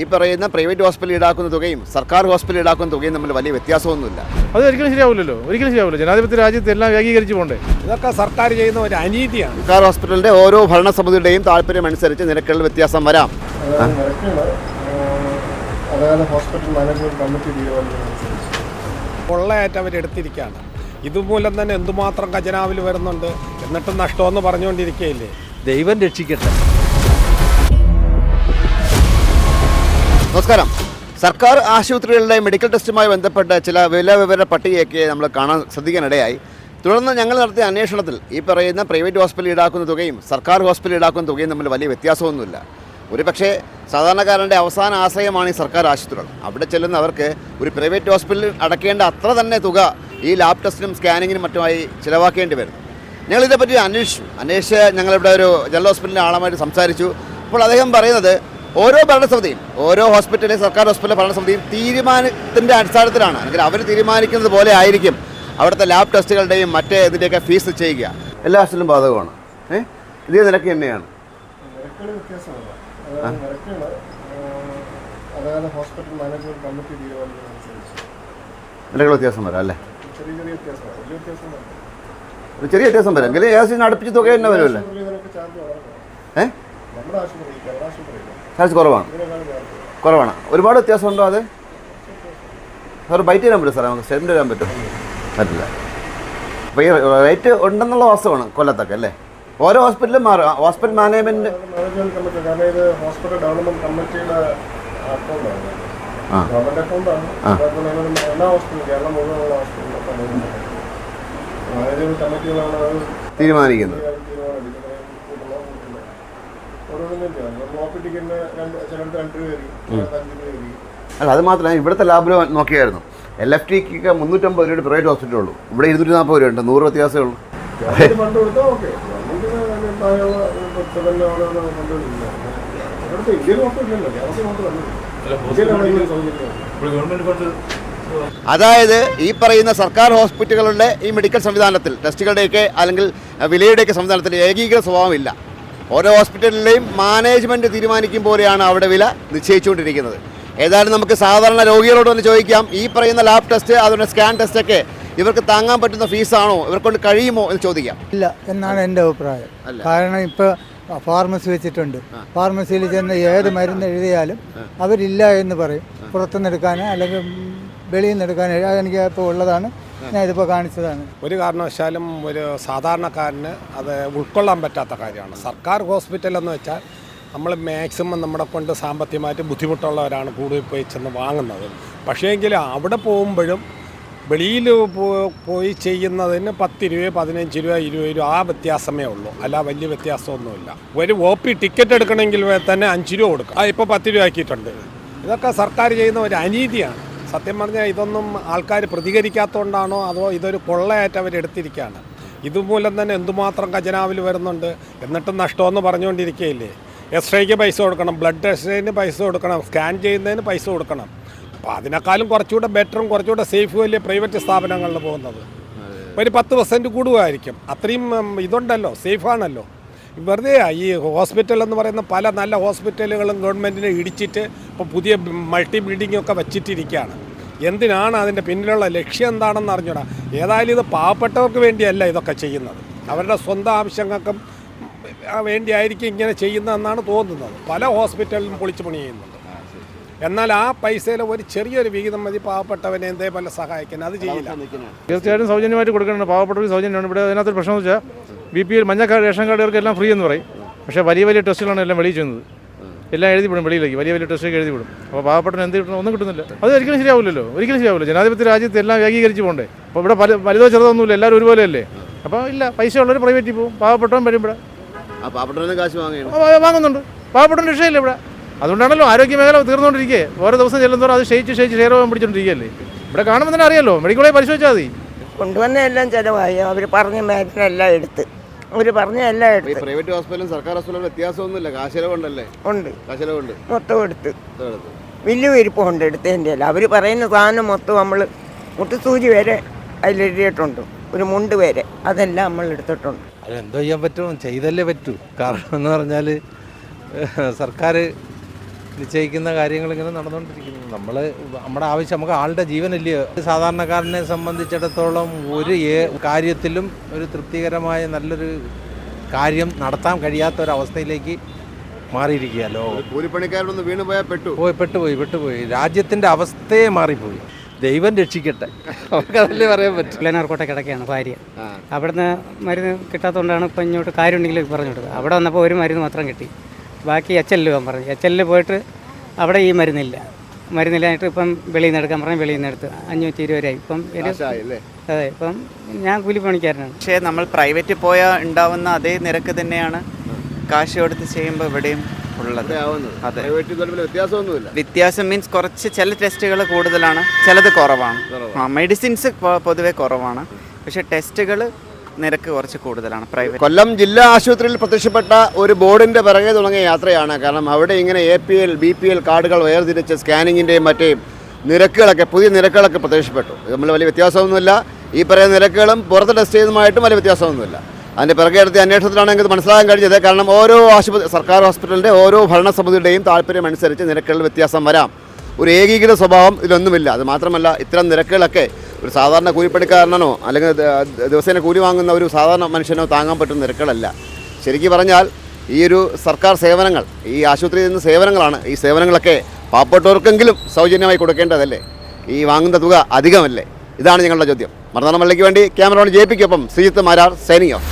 ഈ പറയുന്ന private hospital ഈടാക്കുന്ന തുകയും സർക്കാർ ഹോസ്പിറ്റൽ ഈടാക്കുന്ന തുകയും തമ്മിൽ വലിയ വ്യത്യാസമൊന്നുമില്ല. അത് ഒരിക്കലും ശരിയാവില്ലല്ലോ. ഒരിക്കലും ശരിയാവില്ല. ജനാധിപത്യ രാജ്യത്ത് എല്ലാം ഏകീകരിച്ച് പോകണ്ടേ ഇതൊക്കെ സർക്കാർ ചെയ്യുന്ന ഒരു അനീതിയാണ്. സർക്കാർ ഹോസ്പിറ്റലിന്റെ ഓരോ ഭരണസമിതിയുടെയും താല്പര്യം അനുസരിച്ച് നിരക്കുകളിൽ വ്യത്യാസം വരാം. ഹോസ്പിറ്റൽ മാനേജ്മെന്റ് കമ്മിറ്റി തീരുമാനിക്കുന്നതനുസരിച്ച് കൊള്ളയായിട്ട് അവരെടുത്തിരിക്കുകയാണ് ഇതുമൂലം തന്നെ എന്തുമാത്രം ഖജനാവിൽ വരുന്നുണ്ട് എന്നിട്ടും നഷ്ടമെന്ന് പറഞ്ഞുകൊണ്ടിരിക്കുകയില്ലേ? ദൈവം രക്ഷിക്കട്ടെ. നമസ്കാരം. സർക്കാർ ആശുപത്രികളിലെ മെഡിക്കൽ ടെസ്റ്റുമായി ബന്ധപ്പെട്ട ചില വില വിവര പട്ടികയൊക്കെ നമ്മൾ കാണാൻ ശ്രദ്ധിക്കാനിടയായി. തുടർന്ന് ഞങ്ങൾ നടത്തിയ അന്വേഷണത്തിൽ ഈ പറയുന്ന പ്രൈവറ്റ് ഹോസ്പിറ്റൽ ഈടാക്കുന്ന തുകയും സർക്കാർ ഹോസ്പിറ്റൽ ഈടാക്കുന്ന തുകയും തമ്മിൽ വലിയ വ്യത്യാസമൊന്നുമില്ല. ഒരു പക്ഷേ സാധാരണക്കാരന്റെ അവസാന ആശ്രയമാണ് ഈ സർക്കാർ ആശുപത്രികൾ. അവിടെ ചെല്ലുന്നവർക്ക് ഒരു പ്രൈവറ്റ് ഹോസ്പിറ്റലിൽ അടക്കേണ്ട അത്ര തന്നെ തുക ഈ ലാബ് ടെസ്റ്റിനും സ്കാനിങ്ങിനും മറ്റുമായി ചിലവാക്കേണ്ടി വരുന്നു. ഞങ്ങൾ ഇതിനെപ്പറ്റി അന്വേഷിച്ചു. അന്വേഷിച്ച് ഞങ്ങളിവിടെ ഒരു ജനറൽ ഹോസ്പിറ്റലിലെ ആളുമായിട്ട് സംസാരിച്ചു. അപ്പോൾ അദ്ദേഹം പറയുന്നത് ഓരോ ഭരണസമിതിയും ഓരോ ഹോസ്പിറ്റലിലെ സർക്കാർ ഹോസ്പിറ്റലിലെ ഭരണസമിതിയും തീരുമാനത്തിന്റെ അടിസ്ഥാനത്തിലാണ്. അല്ലെങ്കിൽ അവർ തീരുമാനിക്കുന്നത് പോലെ ആയിരിക്കും അവിടുത്തെ ലാബ് ടെസ്റ്റുകളുടെയും മറ്റേ ഇതിന്റെയൊക്കെ ഫീസ് ചെയ്യുക. എല്ലാ ഹോസ്പിറ്റലും ബാധകമാണ്. ഏഹ് ഇതേ നിരക്ക് തന്നെയാണ്. നിരക്കുകൾ വ്യത്യാസം വരാം അല്ലേ. ചെറിയ വ്യത്യാസം വരാം. എങ്കിലും ഏകദേശം അടുപ്പിച്ച് തുക തന്നെ വരുമല്ലേ? ചാർജ് കുറവാണ്. കുറവാണ്. ഒരുപാട് വ്യത്യാസമുണ്ടോ അത്? സാർ ബൈറ്റ് ചെയ്യാൻ പറ്റും സാർ നമുക്ക് സ്റ്റേറ്റ്മെന്റ് തരാൻ പറ്റും. പറ്റില്ല. അപ്പോൾ ഈ റേറ്റ് ഉണ്ടെന്നുള്ള വാസ്തവമാണ് കൊല്ലത്തൊക്കെ അല്ലേ? ഓരോ ഹോസ്പിറ്റലും മാറും ഹോസ്പിറ്റൽ മാനേജ്മെന്റ് മാനേജ്മെന്റ് കമ്മിറ്റി കാരണം ഇത് ഹോസ്പിറ്റൽ ഡെവലപ്മെന്റ് കമ്മിറ്റിയുടെ അക്കൗണ്ടാണ് ആ. ഗവൺമെന്റ് അക്കൗണ്ടാണ് ആ. അതുപോലെ തന്നെ എല്ലാ ഹോസ്പിറ്റലും കേരളം മുഴുവനുള്ള ഹോസ്പിറ്റലും മാനേജ്മെന്റ് കമ്മിറ്റികളാണ് അത് തീരുമാനിക്കുന്നത് ചിലടത്ത് രണ്ട് രൂപ ആയിരിക്കും. ചിലടത്ത് അഞ്ച് രൂപ ആയിരിക്കും. അല്ല അത് മാത്രമല്ല ഇവിടുത്തെ ലാബിൽ നോക്കിയായിരുന്നു. എൽ എഫ് ടിക്ക് മുന്നൂറ്റമ്പത് രൂപയുടെ പ്രൈവറ്റ് ഹോസ്പിറ്റൽ ഉള്ളൂ. ഇവിടെ ഇരുന്നൂറ്റി നാൽപ്പത് രൂപ ഉണ്ട്? നൂറ് വ്യത്യാസമേ ഉള്ളൂ അതായത് ഈ പറയുന്ന സർക്കാർ ഹോസ്പിറ്റലുകളുടെ ഈ മെഡിക്കൽ സംവിധാനത്തിൽ ടെസ്റ്റുകളുടെയൊക്കെ അല്ലെങ്കിൽ വിലയുടെയൊക്കെ സംവിധാനത്തിൽ ഏകീകൃത സ്വഭാവമില്ല. ഓരോ ഹോസ്പിറ്റലിലെയും മാനേജ്മെന്റ് തീരുമാനിക്കും പോലെയാണ് അവിടെ വില നിശ്ചയിച്ചുകൊണ്ടിരിക്കുന്നത്. ഏതായാലും നമുക്ക് സാധാരണ രോഗികളോട് തന്നെ ചോദിക്കാം ഈ പറയുന്ന ലാബ് ടെസ്റ്റ് അതുപോലെ സ്കാൻ ടെസ്റ്റ് ഒക്കെ ഇവർക്ക് താങ്ങാൻ പറ്റുന്ന ഫീസാണോ? ഇവർക്കൊണ്ട് കഴിയുമോ എന്ന് ചോദിക്കാം. ഇല്ല എന്നാണ് എന്റെ അഭിപ്രായം. കാരണം ഇപ്പോൾ ഫാർമസി വെച്ചിട്ടുണ്ട്. ഫാർമസിയിൽ ചെന്ന് ഏത് മരുന്ന് എഴുതിയാലും അവരില്ല എന്ന് പറയും. പുറത്തുനിന്ന് എടുക്കാനോ അല്ലെങ്കിൽ വെളിയിൽ നിന്ന് എടുക്കാൻ എനിക്ക് ഇപ്പോൾ ഉള്ളതാണ്. ഞാൻ ഇതിപ്പോൾ കാണിച്ചതാണ്. ഒരു കാരണവശാലും ഒരു സാധാരണക്കാരന് അത് ഉൾക്കൊള്ളാൻ പറ്റാത്ത കാര്യമാണ്. സർക്കാർ ഹോസ്പിറ്റൽ എന്ന് വെച്ചാൽ നമ്മൾ മാക്സിമം നമ്മുടെ കൊണ്ട് സാമ്പത്തികമായിട്ട് ബുദ്ധിമുട്ടുള്ളവരാണ് കൂടുതൽ പോയി ചെന്ന് വാങ്ങുന്നത്. പക്ഷേങ്കിൽ അവിടെ പോകുമ്പോഴും വെളിയിൽ പോയി ചെയ്യുന്നതിന് പത്ത് രൂപ പതിനഞ്ച് രൂപ ഇരുപത് രൂപ ആ വ്യത്യാസമേ ഉള്ളൂ. അല്ല വലിയ വ്യത്യാസമൊന്നുമില്ല. ഒരു ഒ പി ടിക്കറ്റ് എടുക്കണമെങ്കിൽ തന്നെ അഞ്ച് രൂപ കൊടുക്കും. ആ ഇപ്പോൾ പത്ത് രൂപ ആക്കിയിട്ടുണ്ട്. ഇതൊക്കെ സർക്കാർ ചെയ്യുന്ന ഒരു അനീതിയാണ്. സത്യം പറഞ്ഞാൽ ഇതൊന്നും ആൾക്കാർ പ്രതികരിക്കാത്തതുകൊണ്ടാണോ അതോ ഇതൊരു കൊള്ളയായിട്ട് അവരെടുത്തിരിക്കുകയാണ് ഇതുമൂലം തന്നെ എന്തുമാത്രം ഖജനാവിൽ വരുന്നുണ്ട് എന്നിട്ടും നഷ്ടമെന്ന് പറഞ്ഞുകൊണ്ടിരിക്കുകയില്ലേ? എക്സ് റേക്ക് പൈസ കൊടുക്കണം ബ്ലഡ് ടെസ്റ്റിന് പൈസ കൊടുക്കണം സ്കാൻ ചെയ്യുന്നതിന് പൈസ കൊടുക്കണം. അപ്പോൾ അതിനേക്കാളും കുറച്ചുകൂടെ ബെറ്ററും കുറച്ചുകൂടെ സേഫ് വലിയ പ്രൈവറ്റ് സ്ഥാപനങ്ങളിൽ പോകുന്നത്? ഒരു പത്ത് പെർസെന്റ് കൂടുമായിരിക്കും. അത്രയും ഇതുണ്ടല്ലോ സേഫാണല്ലോ. വെറുതെ ഈ ഹോസ്പിറ്റൽ എന്ന് പറയുന്ന പല നല്ല ഹോസ്പിറ്റലുകളും ഗവൺമെന്റിനെ ഇടിച്ചിട്ട് ഇപ്പോൾ പുതിയ മൾട്ടി ബിൽഡിംഗ് ഒക്കെ വച്ചിട്ടിരിക്കുകയാണ്. എന്തിനാണ് അതിന്റെ പിന്നിലുള്ള ലക്ഷ്യം എന്താണെന്ന് അറിഞ്ഞൂടാ. ഏതായാലും ഇത് പാവപ്പെട്ടവർക്ക് വേണ്ടിയല്ല ഇതൊക്കെ ചെയ്യുന്നത്. അവരുടെ സ്വന്തം ആവശ്യങ്ങൾക്കും ആ, വേണ്ടിയായിരിക്കും ഇങ്ങനെ ചെയ്യുന്നതെന്നാണ് തോന്നുന്നത്. പല ഹോസ്പിറ്റലിലും പൊളിച്ചു പണി ചെയ്യുന്നുണ്ട് എന്നാൽ ആ പൈസയിൽ ഒരു ചെറിയൊരു വിഹിതം മതി പാവപ്പെട്ടവനെ എന്തേപോലെ സഹായിക്കാൻ. അത് ചെയ്യില്ല. തീർച്ചയായിട്ടും സൗജന്യമായിട്ട് കൊടുക്കണം പാവപ്പെട്ടവർക്ക് സൗജന്യമാണ്. ഇവിടെ അതിനകത്തൊരു പ്രശ്നം വെച്ചാൽ ബി പി എൽ മഞ്ഞ റേഷൻ കാർഡുകൾക്ക് എല്ലാം ഫ്രീ എന്ന് പറയും. പക്ഷേ വലിയ വലിയ ടെസ്റ്റുകളാണ് എല്ലാം വെളിയിൽ ചെയ്യുന്നത് എല്ലാം എഴുതി വിടും വെളിയിലേക്ക്. വലിയ വലിയ ടെസ്റ്റൊക്കെ എഴുതി വിടും. അപ്പോൾ പാവപ്പെട്ടവന് എന്ത് കിട്ടണം? ഒന്നും കിട്ടുന്നില്ല. അത് ഒരിക്കലും ശരിയാവില്ലല്ലോ. ഒരിക്കലും ശരിയാവില്ല. ജനാധിപത്യ രാജ്യത്ത് എല്ലാം ഏകീകരിച്ച് പോകണ്ടേ അപ്പോൾ ഇവിടെ പല വലുതോ ചെറുതൊന്നുമില്ല എല്ലാവരും ഒരുപോലെയല്ലേ? അപ്പോൾ ഇല്ല പൈസ ഉള്ളവർ പ്രൈവറ്റിൽ പോകും. പാവപ്പെട്ടവൻ വരും ഇവിടെ. വാങ്ങുന്നുണ്ട്. പാവപ്പെട്ടവൻ രക്ഷയില്ല ഇവിടെ. അതുകൊണ്ടാണല്ലോ ആരോഗ്യ മേഖല തീർന്നുകൊണ്ടിരിക്കുക ഓരോ ദിവസം ചെല്ലുന്നതോറും അത് ക്ഷയിച്ച് ക്ഷയിച്ച് ക്ഷേരം പിടിച്ചോണ്ടിരിക്കുകയല്ലേ ഇവിടെ കാണുമ്പോൾ തന്നെ അറിയാമല്ലോ മെഡിക്കൽ കോളേജ് പരിശോധിച്ചാൽ മതി. കൊണ്ടുവന്ന എല്ലാം ചിലവായി. അവർ പറഞ്ഞ മരുന്നെല്ലാം എടുത്ത്. അവർ പറഞ്ഞ എല്ലാം ഈ പ്രൈവറ്റ് ഹോസ്പിറ്റലും സർക്കാർ ഹോസ്പിറ്റലും വ്യത്യാസമൊന്നുമില്ല. കാശിലവുണ്ടല്ലേ ഉണ്ട്. കാശിലവുണ്ട് മൊത്തം എടുത്ത്. വലിയ വിരിപ്പുണ്ട് എടുത്തതിന്റെ അല്ല അവർ പറയുന്ന സാധനം മൊത്തം നമ്മൾ മുട്ടുസൂചി വരെ അതിലെഴുതിയിട്ടുണ്ട് ഒരു മുണ്ട് വരെ. അതെല്ലാം നമ്മൾ എടുത്തിട്ടുണ്ട്. അതെന്തോ ചെയ്യാൻ പറ്റും? ചെയ്തല്ലേ പറ്റൂ. കാരണം എന്ന് പറഞ്ഞാൽ സർക്കാർ നിശ്ചയിക്കുന്ന കാര്യങ്ങൾ ഇങ്ങനെ നടന്നുകൊണ്ടിരിക്കുന്നു. നമ്മൾ നമ്മുടെ ആവശ്യം നമുക്ക് ആളുടെ ജീവനല്ലയോ സാധാരണക്കാരനെ സംബന്ധിച്ചിടത്തോളം ഒരു കാര്യത്തിലും ഒരു തൃപ്തികരമായ നല്ലൊരു കാര്യം നടത്താൻ കഴിയാത്ത ഒരവസ്ഥയിലേക്ക് മാറിയിരിക്കുകയല്ലോ ലോകം. കൂലിപ്പണിക്കാരനൊന്ന് വീണ് പോയാൽ പെട്ടു. പോയി പെട്ടുപോയി പെട്ടുപോയി. രാജ്യത്തിന്റെ അവസ്ഥയെ മാറിപ്പോയി. ദൈവം രക്ഷിക്കട്ടെ. നമുക്കതല്ലേ പറയാൻ പറ്റില്ല പുള്ളനാർക്കോട്ടെ കിടക്കുകയാണ് ഭാര്യ. അവിടുന്ന് മരുന്ന് കിട്ടാത്തതുകൊണ്ടാണ് ഇപ്പം ഇങ്ങോട്ട് കാര്യമുണ്ടെങ്കിൽ പറഞ്ഞു കൊടുത്തത് അവിടെ വന്നപ്പോൾ ഒരു മരുന്ന് മാത്രം കിട്ടി. ബാക്കി എച്ച് എല്ലിൽ പോകാൻ പറഞ്ഞു. എച്ച് എല്ലിൽ പോയിട്ട് അവിടെ ഈ മരുന്നില്ല. മരുന്നില്ലായിട്ട് ഇപ്പം വെളിയിൽ നിന്ന് എടുക്കാൻ പറഞ്ഞു വെളിയിൽ നിന്ന് എടുത്ത് അഞ്ഞൂറ്റി ഇരുപത് രൂപ ഇപ്പം അതെ ഇപ്പം ഞാൻ കൂലിപ്പണിക്കാരനാണ്. പക്ഷേ നമ്മൾ പ്രൈവറ്റിൽ പോയാൽ ഉണ്ടാവുന്ന അതേ നിരക്ക് തന്നെയാണ് കാശ് കൊടുത്ത് ചെയ്യുമ്പോൾ ഇവിടെയും ഉള്ളത്. അതെ. തമ്മിൽ വ്യത്യാസമൊന്നുമില്ല. വ്യത്യാസം മീൻസ് കുറച്ച് ചില ടെസ്റ്റുകൾ കൂടുതലാണ് ചിലത് കുറവാണ്. ആ മെഡിസിൻസ് പൊതുവെ കുറവാണ്. പക്ഷെ ടെസ്റ്റുകൾ നിരക്ക് കുറച്ച് കൂടുതലാണ്. പ്രൈവറ്റ് കൊല്ലം ജില്ലാ ആശുപത്രിയിൽ പ്രത്യക്ഷപ്പെട്ട ഒരു ബോർഡിന്റെ പിറകെ തുടങ്ങിയ യാത്രയാണ്. കാരണം അവിടെ ഇങ്ങനെ A P L B P L കാർഡുകൾ വേർതിരിച്ച് സ്കാനിങ്ങിന്റെയും മറ്റേയും നിരക്കുകളൊക്കെ പുതിയ നിരക്കുകളൊക്കെ പ്രത്യക്ഷപ്പെട്ടു. നമ്മൾ വലിയ വ്യത്യാസമൊന്നുമില്ല. ഈ പറയുന്ന നിരക്കുകളും പുറത്ത് ടെസ്റ്റ് ചെയ്യുന്നതുമായിട്ടും വലിയ വ്യത്യാസമൊന്നുമില്ല. അതിന്റെ പിറകെ എടുത്ത് അന്വേഷണത്തിലാണ് ഇത് മനസ്സിലാക്കാൻ കഴിഞ്ഞത്. കാരണം ഓരോ ആശുപത്രി സർക്കാർ ഹോസ്പിറ്റലിന്റെ ഓരോ ഭരണസമിതിയുടെയും താല്പര്യം അനുസരിച്ച് നിരക്കുകളിൽ വ്യത്യാസം വരാം. ഒരു ഏകീകൃത സ്വഭാവം ഇതിലൊന്നുമില്ല അത് മാത്രമല്ല ഇത്തരം നിരക്കുകളൊക്കെ ഒരു സാധാരണ കൂലിപ്പണിക്കാരനോ അല്ലെങ്കിൽ ദിവസേന കൂലി വാങ്ങുന്ന ഒരു സാധാരണ മനുഷ്യനോ താങ്ങാൻ പറ്റുന്ന നിരക്കുകളല്ല. ശരിക്കും പറഞ്ഞാൽ ഈ ഒരു സർക്കാർ സേവനങ്ങൾ ഈ ആശുപത്രിയിൽ നിന്ന് സേവനങ്ങളാണ്. ഈ സേവനങ്ങളൊക്കെ പാവപ്പെട്ടവർക്കെങ്കിലും സൗജന്യമായി കൊടുക്കേണ്ടതല്ലേ? ഈ വാങ്ങുന്ന തുക അധികമല്ലേ? ഇതാണ് ഞങ്ങളുടെ ചോദ്യം. മള്ളിക്ക് വേണ്ടി ക്യാമറോൺ ജയിപ്പിക്കൊപ്പം പിക്കൊപ്പം ശ്രീജിത്ത് മാരാർ സൈനിങ് ഓഫ്.